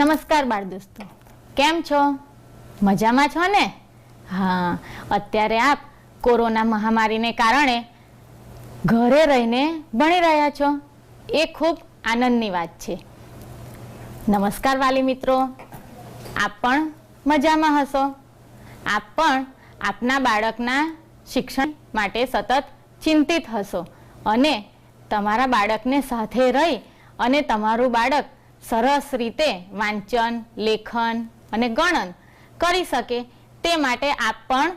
નમસ્કાર બાળ દોસ્તો. કેમ છો? મજામાં છો ને? હા, અત્યારે આપ કોરોના મહામારીને કારણે ઘરે રહીને ભણી રહ્યા છો. એ ખૂબ આનંદની વાત છે. નમસ્કાર વાલી મિત્રો. આપ પણ મજામાં હશો? આપ પણ આપના બાળકના શિક્ષણ માટે સતત ચિંતિત હશો અને તમારા બાળકને સાથે રહી અને તમારું બાળક સરસ રીતે વાંચન, લેખન અને ગણન કરી શકે. તે માટે આપ પણ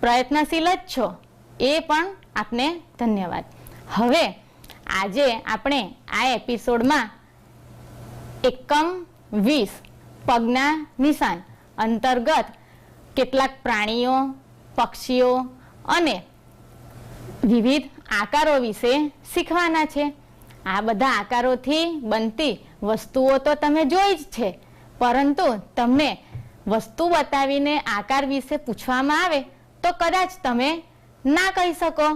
પ્રયત્નશીલ જ છો. એ પણ આપને ધન્યવાદ. હવે આજે આપણે આ એપિસોડમાં એકમ વીસ પગના નિશાન અંતર્ગત કેટલાક પ્રાણીઓ, પક્ષીઓ અને વિવિધ આકારો વિશે શીખવાના છે. આ બધા આકારોથી બનતી વસ્તુઓ તો તમે જોઈ જ છે. પરંતુ તમને વસ્તુ બતાવીને આકાર વિશે પૂછવામાં આવે, તો કદાચ તમે ના કહી શકો.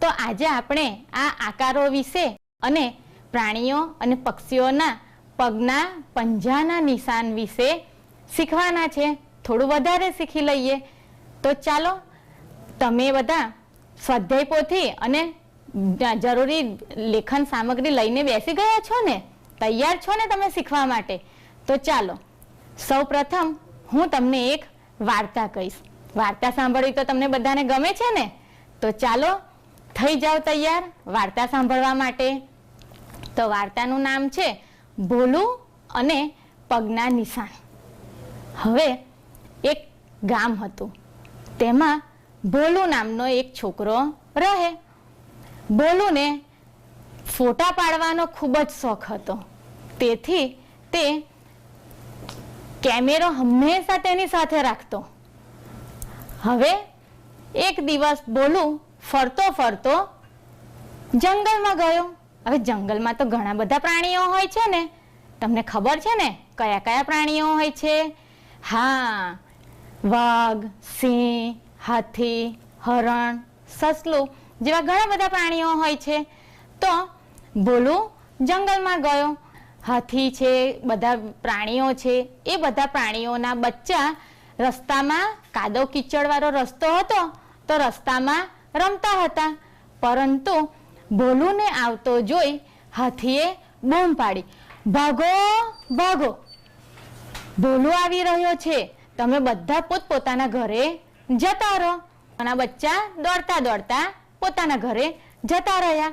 તો આજે આપણે આ આકારો વિશે અને પ્રાણીઓ અને પક્ષીઓના પગના પંજાના નિશાન વિશે શીખવાના છે. થોડું વધારે શીખી લઈએ. તો ચાલો, તમે બધા સ્વાધ્યાય પોથી અને જરૂરી લેખન સામગ્રી લઈને બેસી ગયા છો ને? તૈયાર છો ને તમે શીખવા માટે? તો ચાલો સૌ પ્રથમ હું તમને એક વાર્તા કહીશ. વાર્તા સાંભળવી તો તમને બધાને ગમે છે ને? તો ચાલો, થઈ જાઓ તૈયાર વાર્તા સાંભળવા માટે. તો વાર્તાનું નામ છે, ભોલું અને પગના નિશાન. હવે એક ગામ હતું. તેમાં ભોલું નામનો એક છોકરો રહે. ભોલુને ફોટા પાડવાનો ખૂબ જ શોખ હતો. તેથી તે કેમેરો હંમેશા તેની સાથે રાખતો. હવે એક દિવસ બોલું, ફરતો ફરતો જંગલમાં ગયો. હવે જંગલમાં તો ઘણા બધા પ્રાણીઓ હોય છે ને. તમને ખબર છે ને કયા કયા પ્રાણીઓ હોય છે? હા, વાઘ, સિંહ, હાથી, હરણ, સસલું જેવા ઘણા બધા પ્રાણીઓ હોય છે. તો ભોલું જંગલમાં ગયો. હાથી છે, બધા પ્રાણીઓ છે, એ બધા પ્રાણીઓના બચ્ચા રસ્તામાં કાદો કીચડવાળો રસ્તો હતો, તો રસ્તામાં રમતા હતા. પરંતુ ભોલુને આવતો જોઈ હાથીએ બૂમ પાડી, ભાગો ભાગો. ભોલું આવી રહ્યો છે. તમે બધા પોતપોતાના ઘરે જતા રહો. અને બચ્ચા દોડતા દોડતા પોતાના ઘરે જતા રહ્યા.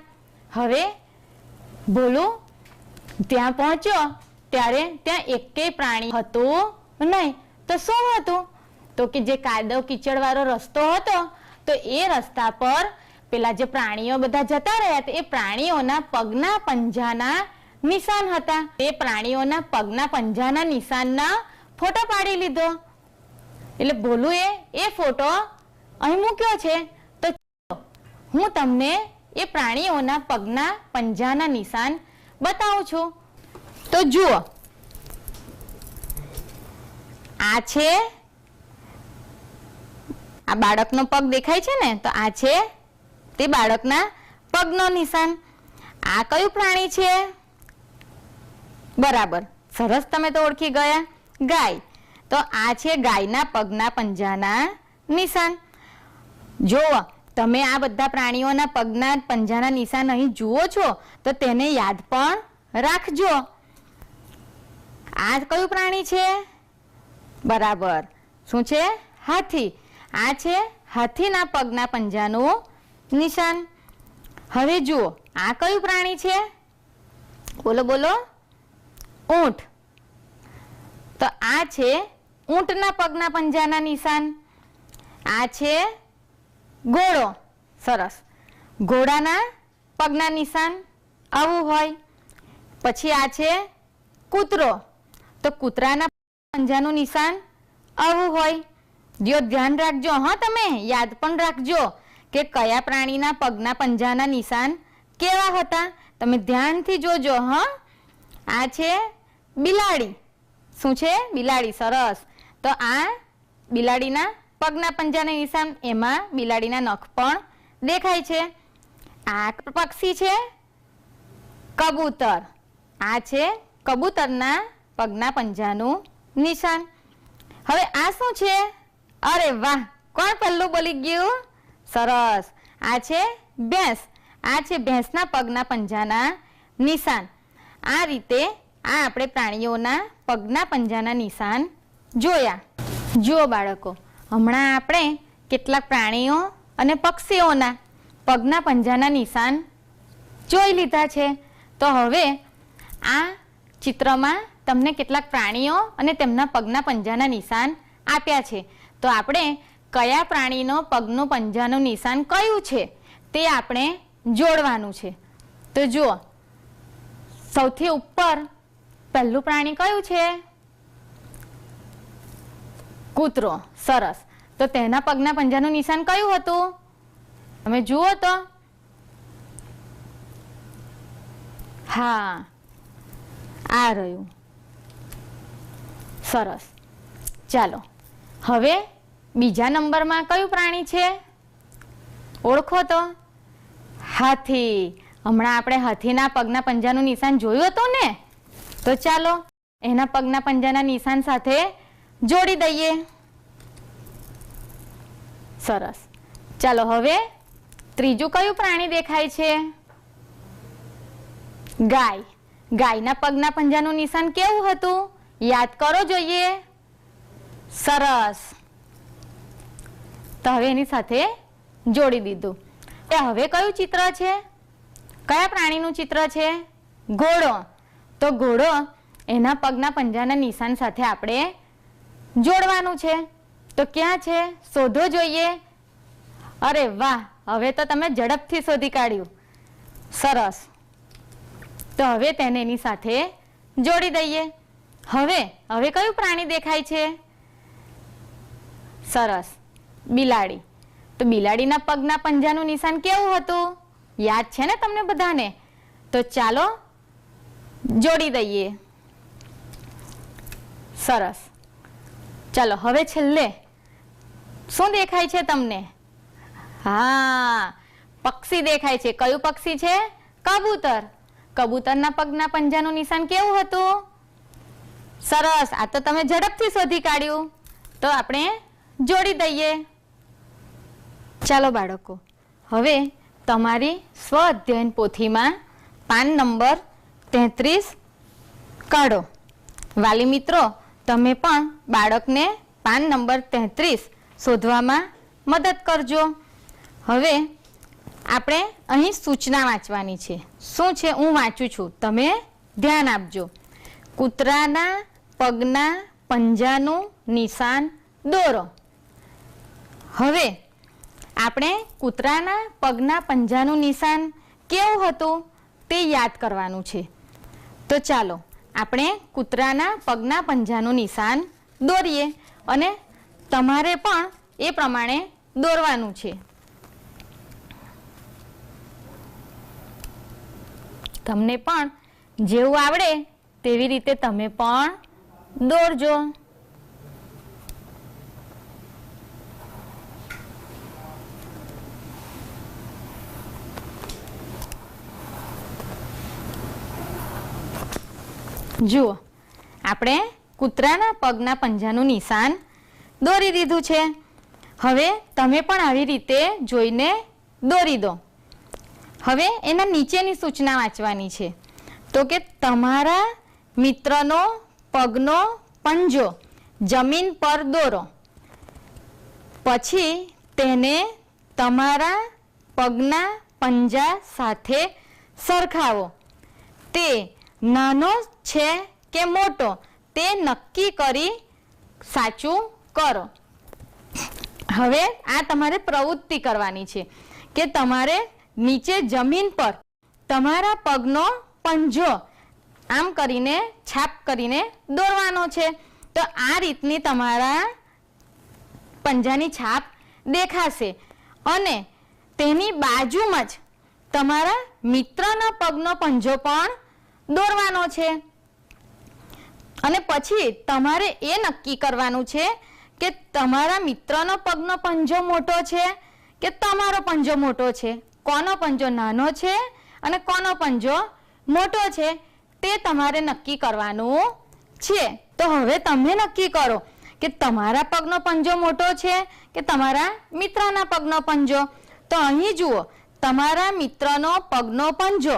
હવે ભોલું ત્યાં પહોંચ્યો, ત્યારે ત્યાં એકેય પ્રાણી હતું નહીં. તો શું હતું? તો કે જે કાદવ કીચડવાળો રસ્તો હતો, તો એ રસ્તા પર પેલા જે પ્રાણીઓ બધા જતા રહ્યા હતા, એ પ્રાણીઓના પગના પંજાના નિશાન હતા. તે પ્રાણીઓના પગના પંજાના નિશાનના ફોટો પાડી લીધો. એટલે ભોલુએ એ ફોટો અહીં મૂક્યો છે. તો હું તમને એ પ્રાણીઓના પગના પંજાના નિશાન બતાવું છું. તો જુઓ. આ છે, આ બાળકનો પગ દેખાય છે ને? તો આ છે, તે બાળકના પગનો નિશાન. આ કયું પ્રાણી છે? બરાબર. સરસ તમે તો ઓળખી ગયા. ગાય. તો આ છે ગાયના પગના પંજાના નિશાન. જુઓ. તમે આ બધા પ્રાણીઓના પગના પંજાના નિશાન અહીં જુઓ છો, તો તેને યાદ પણ રાખજો. આ કયું પ્રાણી છે? બરાબર. શું છે? હાથી. આ છે હાથીના પગના પંજાનું નિશાન. હવે જુઓ, આ કયું પ્રાણી છે? બોલો બોલો. ઊંટ. તો આ છે ઊંટના પગના પંજાના નિશાન. આ છે ઘોડો સરસ. ઘોડાના પગના નિશાન આવું હોય. પછી આ છે કૂતરો. તો કૂતરાના પંજાનું નિશાન આવું હોય. જો ધ્યાન રાખજો, હા તમે, યાદ પણ રાખજો કે કયા પ્રાણીના પગના પંજાના નિશાન કેવા હતા. તમે ધ્યાનથી જોજો, હા. આ છે બિલાડી. શું છે? બિલાડી, સરસ. તો આ બિલાડીના પગના પંજાના નિશાન એમાં બિલાડીના નખ પણ દેખાય છે. આ પક્ષી છે, કબૂતર. આ છે કબૂતરના પગના પંજાનું નિશાન. હવે આ શું છે? અરે વાહ! કોણ પહેલું બોલી ગયું? સરસ. આ છે ભેંસ. આ છે ભેંસના પગના પંજાના નિશાન. આ રીતે આ આપણે પ્રાણીઓના પગના પંજાના નિશાન જોયા. જુઓ બાળકો હમણાં આપણે કેટલાક પ્રાણીઓ અને પક્ષીઓના પગના પંજાના નિશાન જોઈ લીધા છે. તો હવે આ ચિત્રમાં તમને કેટલાક પ્રાણીઓ અને તેમના પગના પંજાના નિશાન આપ્યા છે. તો આપણે કયા પ્રાણીનો પગનું પંજાનું નિશાન કયું છે તે આપણે જોડવાનું છે. તો જુઓ, સૌથી ઉપર પહેલું પ્રાણી કયું છે? કૂતરો, સરસ. તો તેના પગના પંજાનું નિશાન કયું હતું? તમે જુઓ તો. હા, આ રહ્યું. સરસ. ચાલો, હવે બીજા નંબરમાં કયું પ્રાણી છે? ઓળખો તો. હાથી. હમણાં આપણે હાથીના પગના પંજાનું નિશાન જોયું હતું ને? તો ચાલો, એના પગના પંજાના નિશાન સાથે જોડી દઈએ. સરસ. ચાલો હવે ત્રીજું કયું પ્રાણી દેખાય છે? ગાય. ગાયના પગના પંજાનું નિશાન કેવું હતું? યાદ કરો જોઈએ. સરસ. તો હવે એની સાથે જોડી દીધું. એ હવે કયું ચિત્ર છે? કયા પ્રાણીનું ચિત્ર છે? ઘોડો. તો ઘોડો એના પગના પંજાના નિશાન સાથે આપણે જોડવાનું છે? તો ક્યાં છે? શોધો જોઈએ. અરે વાહ, હવે તો તમે ઝડપથી શોધી કાઢ્યું. સરસ. તો હવે તેને એની સાથે જોડી દઈએ. હવે હવે કયું પ્રાણી દેખાય છે? સરસ. બિલાડી. તો બિલાડીના પગના પંજાનું નિશાન કેવું હતું? યાદ છે ને તમને બધાને? તો ચાલો, જોડી દઈએ. સરસ. ચાલો, હવે છેલ્લે. શું દેખાય છે તમને? હા, પક્ષી દેખાય છે. કયું પક્ષી છે? કબૂતર. કબૂતરના પગના પંજાનું નિશાન કેવું હતું? સરસ. આ તો તમે ઝડપથી શોધી કાઢ્યું. તો આપણે જોડી દઈએ. ચાલો, બાળકો. હવે તમારી સ્વ અધ્યયન પોથીમાં પાન નંબર તેત્રીસ કાઢો. વાલી મિત્રો તમે પણ બાળકને પાન નંબર તેત્રીસ શોધવામાં મદદ કરજો. હવે આપણે અહીં સૂચના વાંચવાની છે. શું છે? હું વાંચું છું. તમે ધ્યાન આપજો. કૂતરાના પગના પંજાનું નિશાન દોરો. હવે આપણે કૂતરાના પગના પંજાનું નિશાન કેવું હતું તે યાદ કરવાનું છે. તો ચાલો આપણે કૂતરાના પગના પંજાનું નિશાન દોરીએ અને તમારે પણ એ પ્રમાણે દોરવાનું છે. તમને પણ જેવું આવડે તેવી રીતે તમે પણ દોરજો. જુઓ, આપણે કૂતરાના પગના પંજાનું નિશાન દોરી દીધું છે. હવે તમે પણ આવી રીતે જોઈને દોરી દો. હવે એના નીચેની સૂચના વાંચવાની છે. તો કે તમારા મિત્રનો પગનો પંજો જમીન પર દોરો. પછી તેને તમારા પગના પંજા સાથે સરખાવો. તે નાનો છે કે મોટો, તે નક્કી કરી સાચું કરો. હવે આ તમારે પ્રવૃત્તિ કરવાની છે કે તમારે નીચે જમીન પર તમારા પગનો પંજો આમ કરીને, છાપ કરીને દોરવાનો છે. તો આ રીતની તમારા પંજાની છાપ દેખાશે અને તેની બાજુમાં જ તમારા મિત્રના પગનો પંજો પણ દોરવાનો છે. અને પછી તમારે એ નક્કી કરવાનું છે કે તમારા મિત્રનો પગનો પંજો મોટો છે કે તમારો પંજો મોટો છે. કોનો પંજો નાનો છે અને કોનો પંજો મોટો છે તે તમારે નક્કી કરવાનું છે. તો હવે તમે નક્કી કરો કે તમારા પગનો પંજો મોટો છે કે તમારા મિત્રના પગનો પંજો. તો અહીં જુઓ, તમારા મિત્રનો પગનો પંજો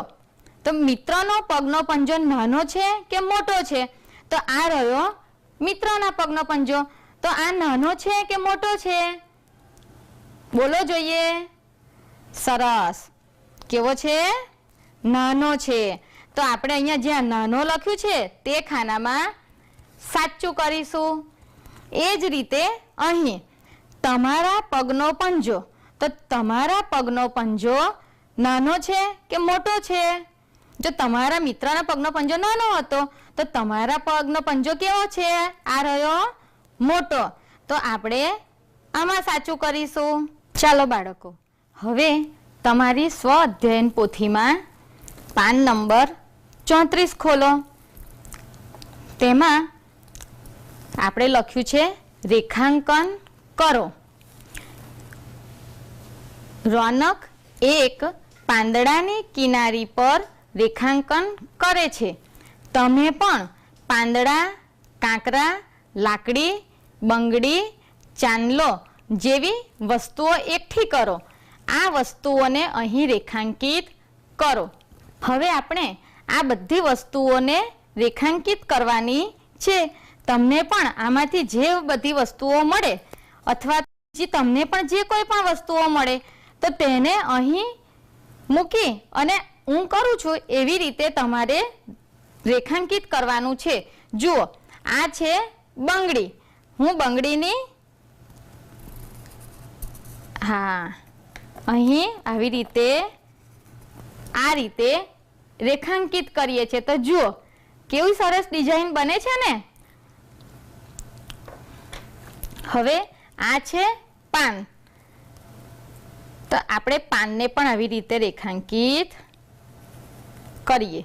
તો મિત્રનો પગનો પંજો નાનો છે કે મોટો છે? તો આ રહ્યો મિત્રના પગનો પંજો. તો આ નાનો છે કે મોટો છે? બોલો જોઈએ. સરસ. કેવો છે? નાનો છે. તો આપણે અહીંયા જ્યાં નાનો લખ્યું છે તે ખાનામાં સાચું કરીશું. એ જ રીતે અહીં તમારા પગનો પંજો. તો તમારા પગનો પંજો નાનો છે કે મોટો છે? જો તમારા મિત્રના પગનો પંજો નાનો હતો, તો તમારા પગનો પંજો કેવો છે? આ રહ્યો મોટો. તો આપણે આમાં સાચું કરીશું. ચાલો બાળકો, હવે તમારી સ્વ અધ્યયન પોથીમાં પાન નંબર ચોત્રીસ ખોલો. તેમાં આપણે લખ્યું છે, રેખાંકન કરો. રોનક એક પાંદડાની કિનારી પર રેખાંકન કરે છે. તમે પણ પાંદડા, કાંકરા, લાકડી, બંગડી, ચાંદલો જેવી વસ્તુઓ એકઠી કરો. આ વસ્તુઓને અહીં રેખાંકિત કરો. હવે આપણે આ બધી વસ્તુઓને રેખાંકિત કરવાની છે. તમને પણ આમાંથી જે બધી વસ્તુઓ મળે અથવા જે તમને પણ જે કોઈ પણ વસ્તુઓ મળે, તો તેને અહીં મૂકી અને હું કરું છું એવી રીતે તમારે રેખાંકિત કરવાનું છે. જુઓ, આ છે બંગડી. હું બંગડીની હા, અહીં આવી રીતે આ રીતે રેખાંકિત કરીએ છીએ. તો જુઓ, કેવી સરસ ડિઝાઇન બને છે ને? હવે આ છે પાન. તો આપણે પાનને પણ આવી રીતે રેખાંકિત કરીએ.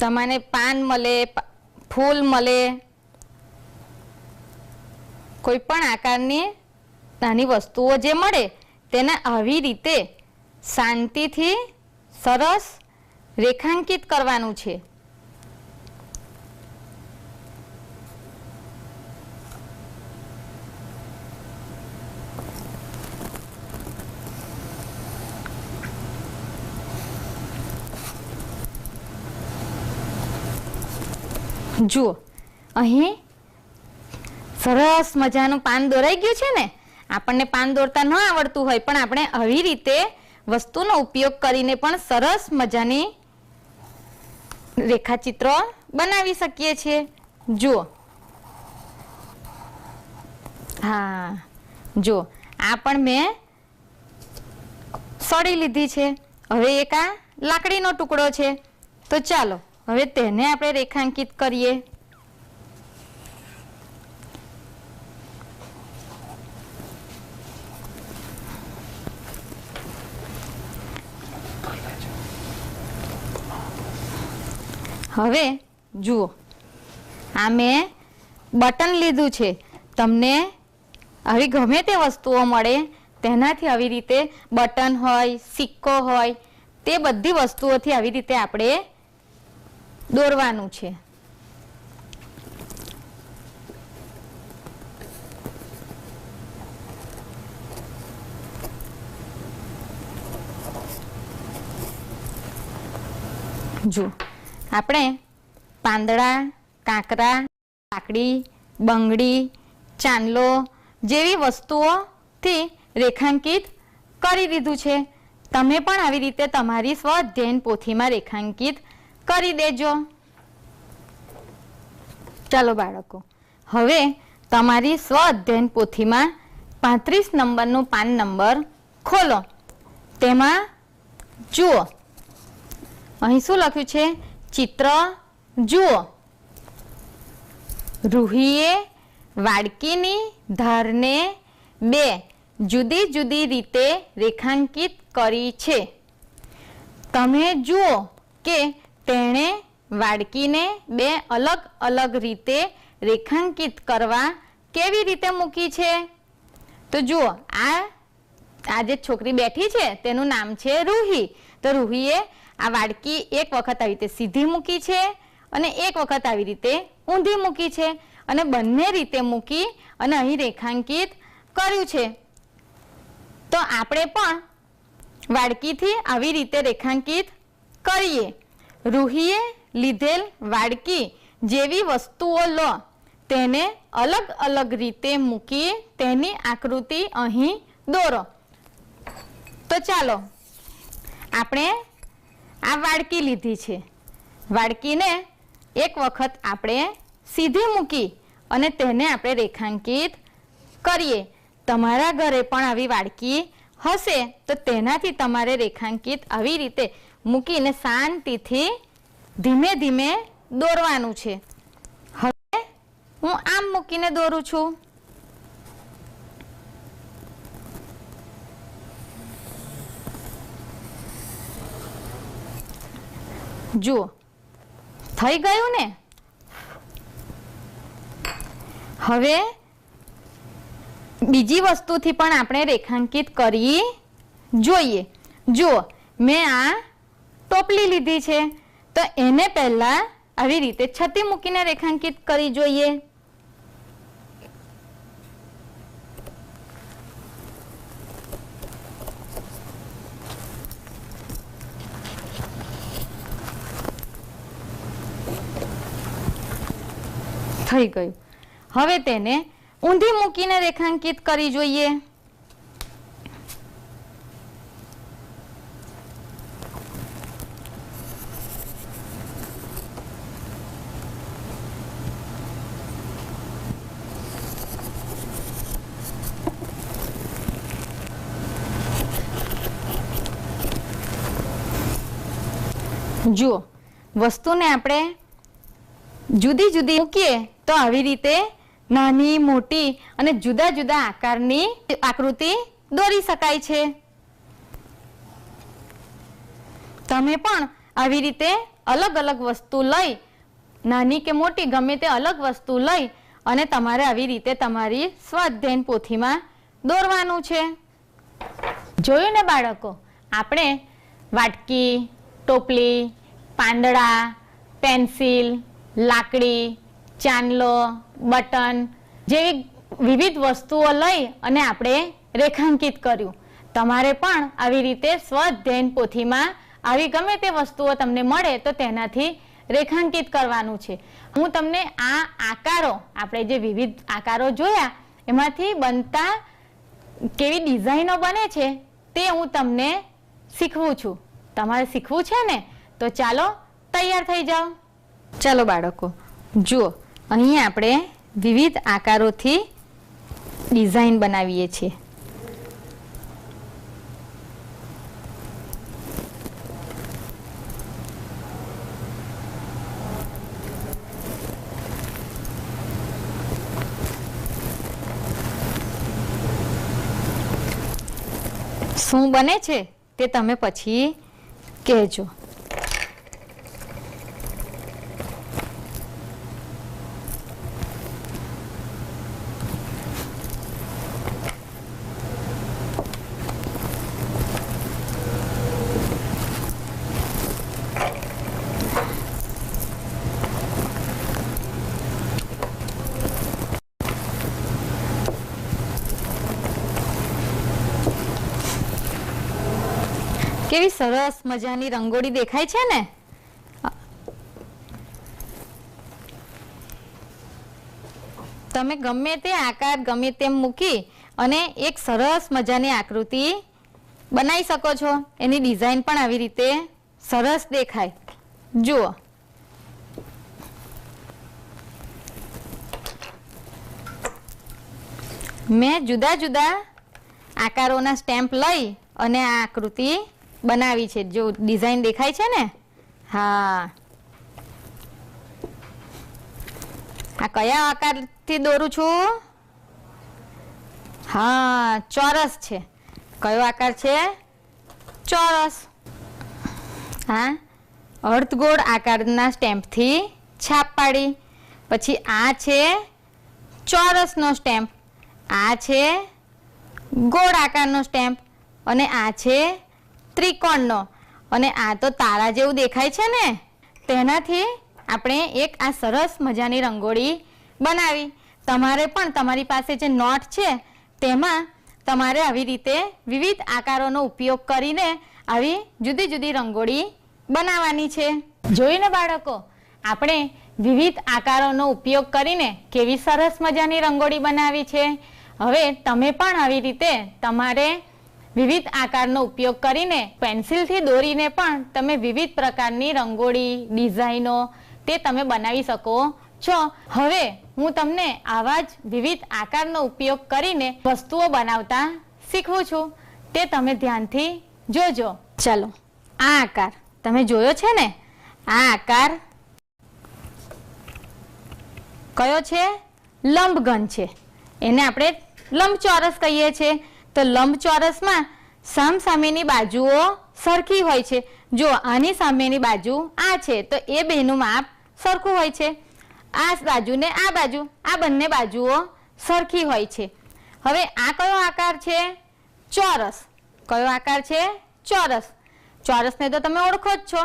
તમને પાન મળે ફૂલ મળે, કોઈ પણ આકારની નાની વસ્તુઓ જે મળે, તેને આવી રીતે શાંતિથી સરસ રેખાંકિત કરવાનું છે. જુઓ, અહીં સરસ મજાનું પાન દોરાઈ ગયું છે ને? આપણને પાન દોરતા ન આવડતું હોય, પણ આપણે આવી રીતે વસ્તુનો ઉપયોગ કરીને પણ સરસ મજાની રેખાચિત્રો બનાવી શકીએ છીએ. જુઓ. હા જો આ પણ મેં સડી લીધી છે. હવે એક આ લાકડીનો ટુકડો છે. તો ચાલો હવે તેને આપણે રેખાંકિત કરીએ. હવે જુઓ, આ મેં બટન લીધું છે. તમને આવી ગમે તે વસ્તુઓ મળે, તેનાથી આવી રીતે બટન હોય, સિક્કો હોય, તે બધી વસ્તુઓથી આવી રીતે આપણે દોરવાનું છે. જો, આપણે પાંદડા, કાંકરા કાકડી બંગડી, ચાંદલો જેવી વસ્તુઓથી રેખાંકિત કરી દીધું છે. તમે પણ આવી રીતે તમારી સ્વ અધ્યયન પોથીમાં રેખાંકિત કરી દેજો. ચાલો બાળકો, હવે તમારી સ્વ અધ્યયન પોથીમાં પાંત્રીસ નંબરનું પાન નંબર ખોલો. તેમાં જુઓ, અહીં શું લખ્યું છે? ચિત્ર જુઓ. રૂહીએ વાડકીની ધારને બે જુદી જુદી રીતે રેખાંકિત કરી છે. તમે જુઓ કે તેણે વાડકીને બે અલગ અલગ રીતે રેખાંકિત કરવા કેવી રીતે મૂકી છે? તો જુઓ, આ આ જે છોકરી બેઠી છે, તેનું નામ છે રૂહી. તો રૂહીએ આ વાડકી એક વખત આવી રીતે સીધી મૂકી છે અને એક વખત આવી રીતે ઊંધી મૂકી છે અને બંને રીતે મૂકી અને અહીં રેખાંકિત કર્યું છે. તો આપણે પણ વાડકીથી આવી રીતે રેખાંકિત કરીએ. રૂહીએ લીધેલ વાડકી જેવી વસ્તુઓ લો. તેને અલગ અલગ રીતે મૂકી તેની આકૃતિ અહીં દોરો. તો ચાલો, આપણે આ વાડકી લીધી છે. વાડકીને એક વખત આપણે સીધી મૂકી અને તેને આપણે રેખાંકિત કરીએ. તમારા ઘરે પણ આવી વાડકી હશે, તો તેનાથી તમારે રેખાંકિત આવી રીતે મૂકીને શાંતિથી ધીમે ધીમે દોરવાનું છે. હવે હું આમ મૂકીને દોરું છું. જુઓ, થઈ ગયું ને? હવે બીજી વસ્તુથી પણ આપણે રેખાંકિત કરી જોઈએ. જુઓ, મેં આ ટોપલી લીધી છે. તો એને પહેલા આવી રીતે છતી મૂકીને રેખાંકિત કરી જોઈએ. થઈ ગયું. હવે તેને ઊંધી મૂકીને રેખાંકિત કરી જોઈએ. જુઓ, વસ્તુને આપણે જુદી જુદી મૂકીએ તો આવી રીતે નાની, મોટી અને જુદા જુદા આકારની આકૃતિ દોરી શકાય છે. તમે પણ આવી રીતે અલગ અલગ વસ્તુ લઈ, નાની કે મોટી, ગમે તે અલગ વસ્તુ લઈ અને તમારે આવી રીતે તમારી સ્વાધ્યાયન પોથીમાં દોરવાનું છે. જોયું ને બાળકો, આપણે વાટકી ટોપલી, પાંદડા, પેન્સિલ, લાકડી, ચાંદલો, બટન જેવી વિવિધ વસ્તુઓ લઈ અને આપણે રેખાંકિત કર્યું. તમારે પણ આવી રીતે સ્વઅધ્યયન પોથીમાં આવી ગમે તે વસ્તુઓ તમને મળે તો તેનાથી રેખાંકિત કરવાનું છે. હું તમને આ આકારો, આપણે જે વિવિધ આકારો જોયા, એમાંથી બનતા કેવી ડિઝાઇનો બને છે તે હું તમને શીખવું છું. તમારે શીખવું છે ને, તો ચાલો તૈયાર થઈ જાઓ. ચાલો બાળકો, જુઓ, અહીં આપણે વિવિધ આકારોથી ડિઝાઇન બનાવીએ છીએ. શું બને છે તે તમે પછી કહેજો કેવી સરસ મજાની રંગોળી દેખાય છે ને? તમે ગમે તે આકાર, ગમે તેમ મૂકી અને એક સરસ મજાની આકૃતિ બનાવી શકો છો. એની ડિઝાઇન પણ આવી રીતે સરસ દેખાય. જુઓ. મેં જુદા જુદા આકારોના સ્ટેમ્પ લઈ અને આ આકૃતિ બનાવી છે. જો ડિઝાઇન દેખાય છે ને? હા. આ કયા આકારથી દોરું છું? હા, ચોરસ છે. કયો આકાર છે? ચોરસ. હા. અર્ધગોળ આકારના સ્ટેમ્પથી છાપ પાડી. પછી આ છે ચોરસનો સ્ટેમ્પ. આ છે ગોળ આકારનો સ્ટેમ્પ. અને આ છે ત્રિકોણનો. અને આ તો તારા જેવું દેખાય છે ને? તેનાથી આપણે એક આ સરસ મજાની રંગોળી બનાવી. તમારે પણ તમારી પાસે જે નોટ છે, તેમાં તમારે આવી રીતે વિવિધ આકારોનો ઉપયોગ કરીને આવી જુદી જુદી રંગોળી બનાવવાની છે. જોઈને બાળકો? આપણે વિવિધ આકારોનો ઉપયોગ કરીને કેવી સરસ મજાની રંગોળી બનાવી છે. હવે તમે પણ આવી રીતે તમારે વિવિધ આકારનો ઉપયોગ કરીને પેન્સિલથી દોરીને પણ તમે વિવિધ પ્રકારની રંગોળી, ડિઝાઇનો તે તમે બનાવી શકો. છો હવે હું તમને આવા જ વિવિધ આકારનો ઉપયોગ કરીને વસ્તુઓ બનાવતા શીખવું છું, તે તમે ધ્યાનથી જોજો. ચલો, આ આકાર તમે જોયો છે ને? આ આકાર કયો છે? લંબઘન છે. એને આપણે લંબચોરસ કહીએ છીએ. તો લંબચોરસમાં સામસામેની બાજુઓ સરખી હોય છે. જો આની સામેની બાજુ આ છે, તો એ બેનું માપ સરખું હોય છે. આ બાજુ ને આ બાજુ, આ બંને બાજુઓ સરખી હોય છે. હવે આ કયો આકાર છે? ચોરસ. કયો આકાર છે? ચોરસ. ચોરસને તો તમે ઓળખો જ છો.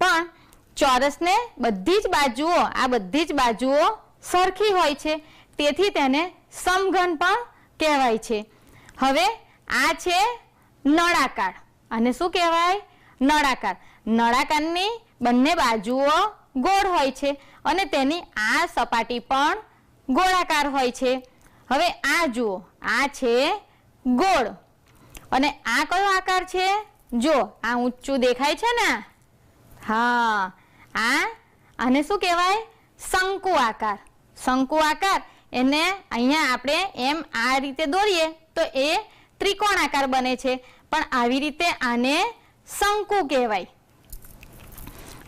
પણ ચોરસને બધી જ બાજુઓ, આ બધી જ બાજુઓ સરખી હોય છે. તેથી તેને સમઘન પણ કહેવાય છે. હવે આ છે નળાકાર. અને શું કહેવાય? નળાકાર. નળાકારની બંને બાજુઓ ગોળ હોય છે અને તેની આ સપાટી પણ ગોળાકાર હોય છે. હવે આ જુઓ, આ છે ગોળ. અને આ કયો આકાર છે? જો, આ ઊંચું દેખાય છે ને? હા. આ, આને શું કહેવાય? શંકુ આકાર. શંકુ આકાર. એને અહીંયા આપણે એમ આ રીતે દોરીએ. તો એ ત્રિકોણ આકાર બને છે. પણ આવી રીતે આને શંકુ કહેવાય.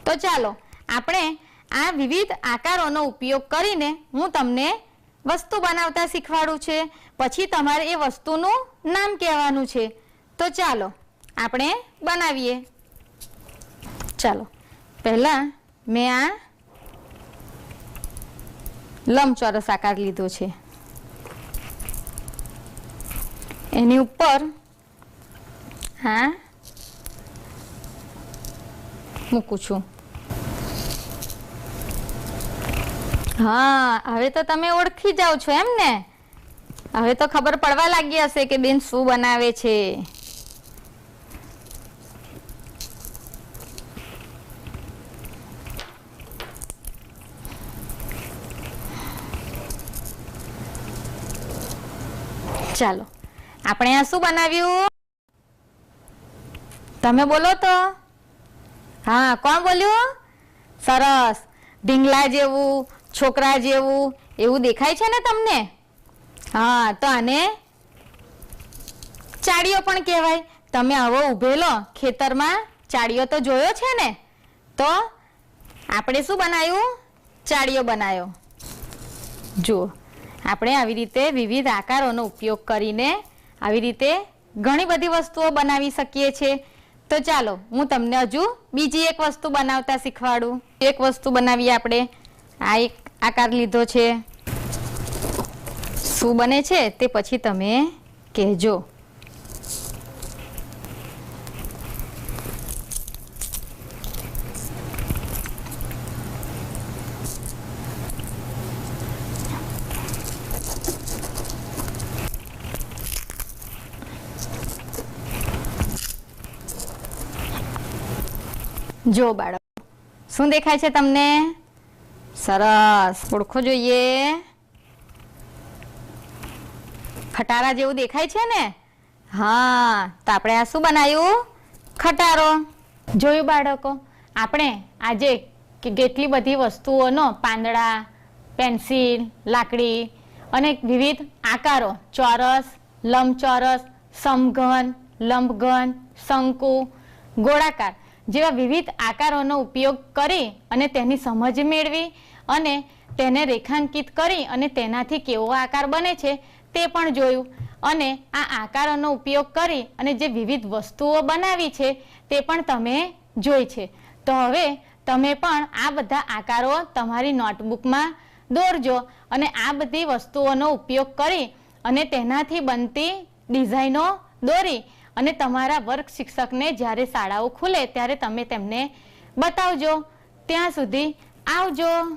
તો ચાલો, આપણે આ વિવિધ આકારોનો ઉપયોગ કરીને હું તમને વસ્તુ બનાવતા શીખવાડું છે. પછી તમારે એ વસ્તુનું નામ કહેવાનું છે. તો ચાલો, આપણે બનાવીએ. ચાલો, પહેલાં મેં આ લંબચોરસ આકાર લીધો છે. એની ઉપર હા મૂકું છું. હા, હવે તો તમે ઓળખી જાઓ છો એમ ને? હવે તો ખબર પડવા લાગી હશે કે બેન શું બનાવે છે. ચાલો. આપણે આ શું બનાવ્યું? તમે બોલો તો. હા, કોણ બોલ્યું? સરસ. ઢીંગલા જેવું, છોકરા જેવું, એવું દેખાય છે ને તમને? હા, તો આને ચાડીઓ પણ કહેવાય. તમે આવો ઉભેલો ખેતરમાં ચાડીઓ તો જોયો છે ને? તો આપણે શું બનાવ્યું ચાડીઓ બનાવ્યો જુઓ, આપણે આવી રીતે વિવિધ આકારોનો ઉપયોગ કરીને આવી રીતે ઘણી બધી વસ્તુઓ બનાવી શકીએ છીએ. તો ચાલો, હું તમને હજુ બીજી એક વસ્તુ બનાવતા શીખવાડું. એક વસ્તુ બનાવીએ આપણે. આ એક આકાર લીધો છે. શું બને છે તે પછી તમે કહેજો. જો બાળકો. શું દેખાય છે તમને? સરસ. ઓળખો જોઈએ. ખટારા જેવું દેખાય છે ને? હા, તો આપણે આ શું બનાવ્યું ખટારો. જોયું બાળકો? આપણે આજે કેટલી બધી વસ્તુઓનો પાંદડા, પેન્સિલ, લાકડી અને વિવિધ આકારો. ચોરસ, લંબચોરસ, સમઘન, લંબઘન, શંકુ, ગોળાકાર. જેવા વિવિધ આકારોનો ઉપયોગ કરી અને તેની સમજ મેળવી અને તેને રેખાંકિત કરી અને તેનાથી કેવો આકાર બને છે તે પણ જોયું. અને આ આકારોનો ઉપયોગ કરી અને જે વિવિધ વસ્તુઓ બનાવી છે તે પણ તમે જોઈ છે. તો હવે તમે પણ આ બધા આકારો તમારી નોટબુકમાં દોરજો અને આ બધી વસ્તુઓનો ઉપયોગ કરી અને તેનાથી બનતી ડિઝાઇનો દોરી અને તમારા વર્ગ શિક્ષકને જ્યારે શાળાઓ ખુલે ત્યારે તમે તેમને બતાવજો. ત્યાં સુધી આવજો.